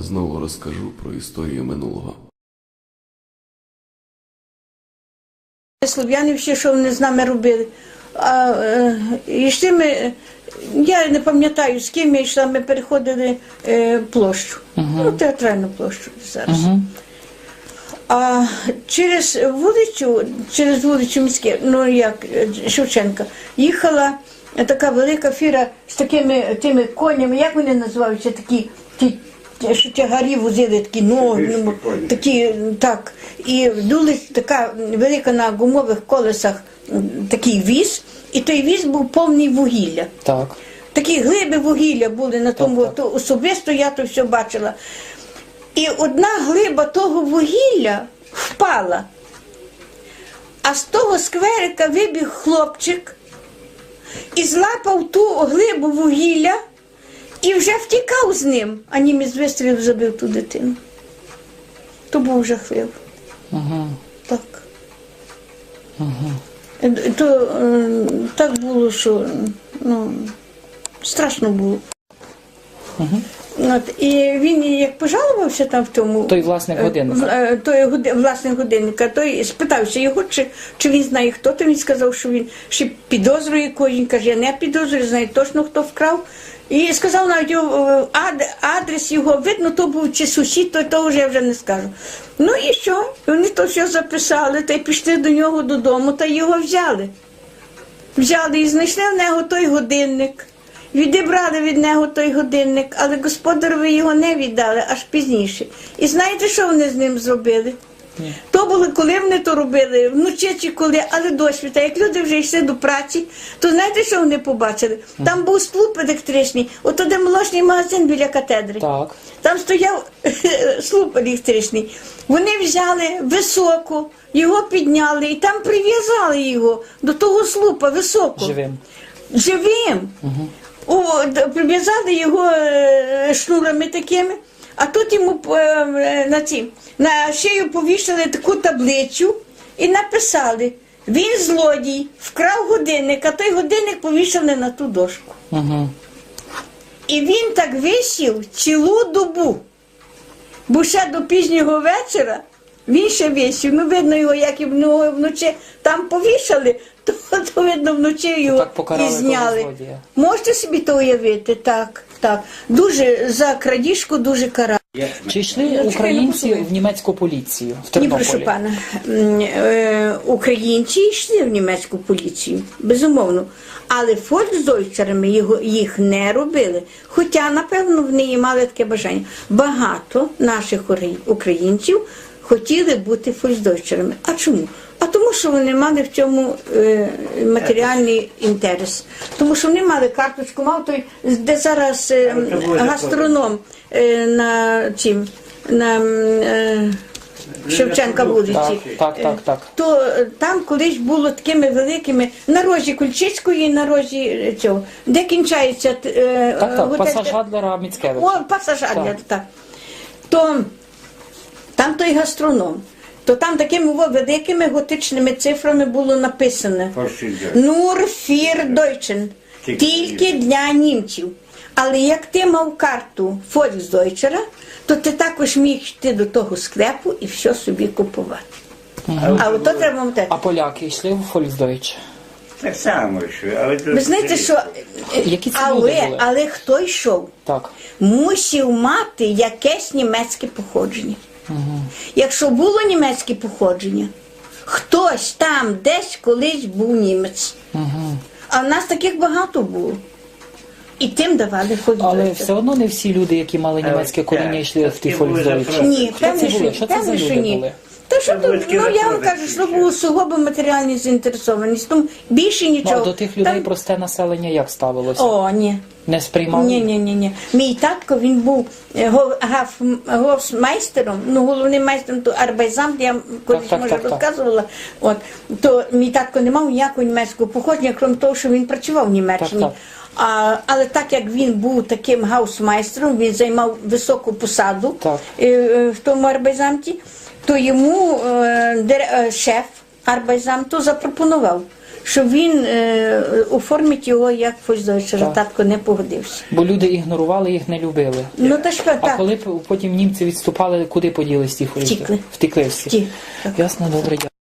знову розкажу про історію минулого. Слов'яни всі, що вони з нами робили. А е, йшли ми, я не пам'ятаю, з ким я йшла, ми переходили е, площу, ну, театральну площу зараз. А через вулицю, через вулицю міське, ну як е, Шевченка, їхала така велика фіра з такими тими конями, як вони називаються, такі що тягарі возили, такі ноги, ну, такі, так. І дули така велика на гумових колесах такий віз, і той віз був повний вугілля. Так. Такі глиби вугілля були на тому, так. то особисто я то все бачила. І одна глиба того вугілля впала. А з того скверика вибіг хлопчик і злапав ту глибу вугілля і вже втікав з ним, а німець вистрілив забив ту дитину. То був жахливо. Ага. Так. Ага. То е, так було, що ну, страшно було. От, і він як пожалувався там в тому. Той власник е, годинника. е, Той власник годинника, той спитався його, чи, чи він знає, хто то. Він сказав, що він ще підозрює когось. Він каже, я не підозрюю, знаю точно, хто вкрав. І сказав навіть його, е, адрес його видно, то був чи сусід, то, то вже я вже не скажу. Ну і що? Вони то все записали, та й пішли до нього додому, та його взяли. Взяли і знайшли в нього той годинник. Відібрали від нього той годинник, але господарові його не віддали аж пізніше. І знаєте, що вони з ним зробили? Ні. То було, коли вони то робили, вночі чи коли, але досвіта. Як люди вже йшли до праці, то знаєте, що вони побачили? Там був слуп електричний, ото де молочний магазин біля катедри. Так. Там стояв слуп електричний. Вони взяли високо, його підняли і там прив'язали його до того слупа високо. Живим. Живим. Д- прив'язали його е, шнурами такими, а тут йому е, е, на, ці, на шию повішали таку таблицю і написали: він злодій, вкрав годинник, а той годинник повішали на ту дошку. Угу. І він так висів цілу добу. Бо ще до пізнього вечора він ще висів. Ну, видно його, як і вно- вночі там повішали, то, то видно вночі його Так і зняли. Можете собі то уявити? Так, так. Дуже за крадіжку дуже карали. Чи йшли українці в німецьку поліцію в Ні, прошу пана. Е, Українці йшли в німецьку поліцію, безумовно. Але фольксдойчерами його їх не робили. Хоча, напевно, вони і мали таке бажання. Багато наших українців хотіли бути фольксдойчерами. А чому? А тому, що вони мали в цьому е, матеріальний інтерес. Тому що вони мали карточку, мав той, де зараз е, гастроном е, на чим. На, е, Шевченка вулиці. Так, так, так, так. То е, там колись було такими великими на рожі Кульчицької, на рожі е, цього, де кінчається е, Так, так, пасаж Гадлера Міцкевича. О, пасаж Адлер, Так. так. То там той гастроном. То там такими великими готичними цифрами було написано. Нур фір Дойчен. Тільки для німців. Але як ти мав карту Фольксдойчера, то ти також міг йти до того склепу і все собі купувати. А от то треба пам'ятати. А поляки йшли в Фольксдойч? Так само, що, але Ви знаєте, що е, Які це люди але, були? але хто йшов? Так. мусив мати якесь німецьке походження. Якщо було німецьке походження, хтось там десь колись був німець. А в нас таких багато було. І тим давали Але все одно не всі люди, які мали німецьке коріння, йшли в ті запросто. Ні, Хто що. Що це за люди ні. були? То що то, ну я вам кажу, що було сугубо матеріальні заінтересованість. Тому більше Ну, а нічого. до тих людей Там- просте населення як ставилося? О, ні. Не сприймали? Ні, ні, ні, ні. Мій татко він був е, гофмайстером, ну головним майстером то арбайзамт, я колись так, може так, так. розказувала. От то мій татко не мав ніякого німецького походження, крім того, що він працював в Німеччині. Так, так. А, але так як він був таким гаусмайстером, він займав високу посаду Так. е, е, в тому арбайзамті, то йому е, е, шеф арбайзамту запропонував. Щоб він е, оформить його як фойздойчера. Татко не погодився. Бо люди ігнорували їх, не любили. Ну та що А так. коли потім німці відступали, куди поділись ті фользи? Втікли. Втекли всі. Втік. Ясно, добре, дякую.